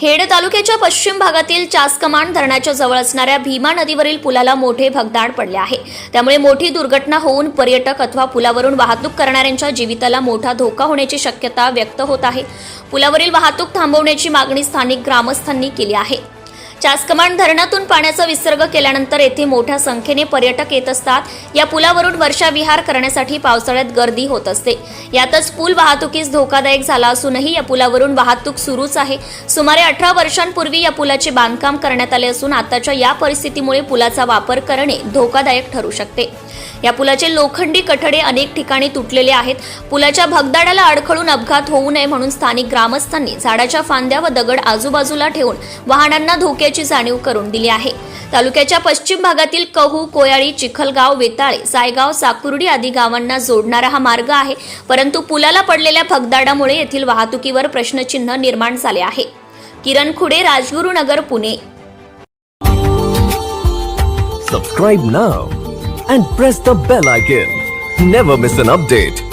खेड तालुक्याच्या पश्चिम भागातील चासकमान धरणाच्या जवळ असणाऱ्या भीमा नदीवरील पुलाला मोठे भगदाड पडले आहे. त्यामुळे मोठी दुर्घटना होऊन पर्यटक अथवा पुलावरून वाहतूक करणाऱ्यांच्या जीविताला मोठा धोका होण्याची शक्यता व्यक्त होत आहे. पुलावरील वाहतूक थांबवण्याची मागणी स्थानिक ग्रामस्थांनी केली आहे. चासकमान धरणातून पाण्याचा विसर्ग केल्यानंतर येथे मोठ्या संख्येने पर्यटक येत असतात. या पुलावरून वर्षाविहार करण्यासाठी पावसाळ्यात गर्दी होत असते. यातच पूल वाहतुकीस धोकादायक झाला असूनही या पुलावरून वाहतूक सुरूच आहे. सुमारे अठरा वर्षांपूर्वी या पुलाचे बांधकाम करण्यात आले असून आताच्या या परिस्थितीमुळे पुलाचा वापर करणे धोकादायक ठरू शकते. या पुलाचे लोखंडी कठडे अनेक ठिकाणी तुटलेले आहेत. पुलाच्या भगदाडाला अडखळून अपघात होऊ नये म्हणून स्थानिक ग्रामस्थांनी झाडाच्या फांद्या व दगड आजूबाजूला ठेवून वाहनांना धोके असल्याची जाणीव करून दिली आहे तालुक्याच्या पश्चिम भागातील कहू कोयाळी चिखलगाव वेताळे सायगाव साकुर्डी आदी गावांना जोडणारा हा मार्ग आहे परंतु पुलाला पडलेल्या भगदाडामुळे येथील वाहतुकीवर प्रश्नचिन्ह निर्माण झाले आहे किरण Khude Rajgurunagar Pune Subscribe now and press the bell icon. Never miss an update.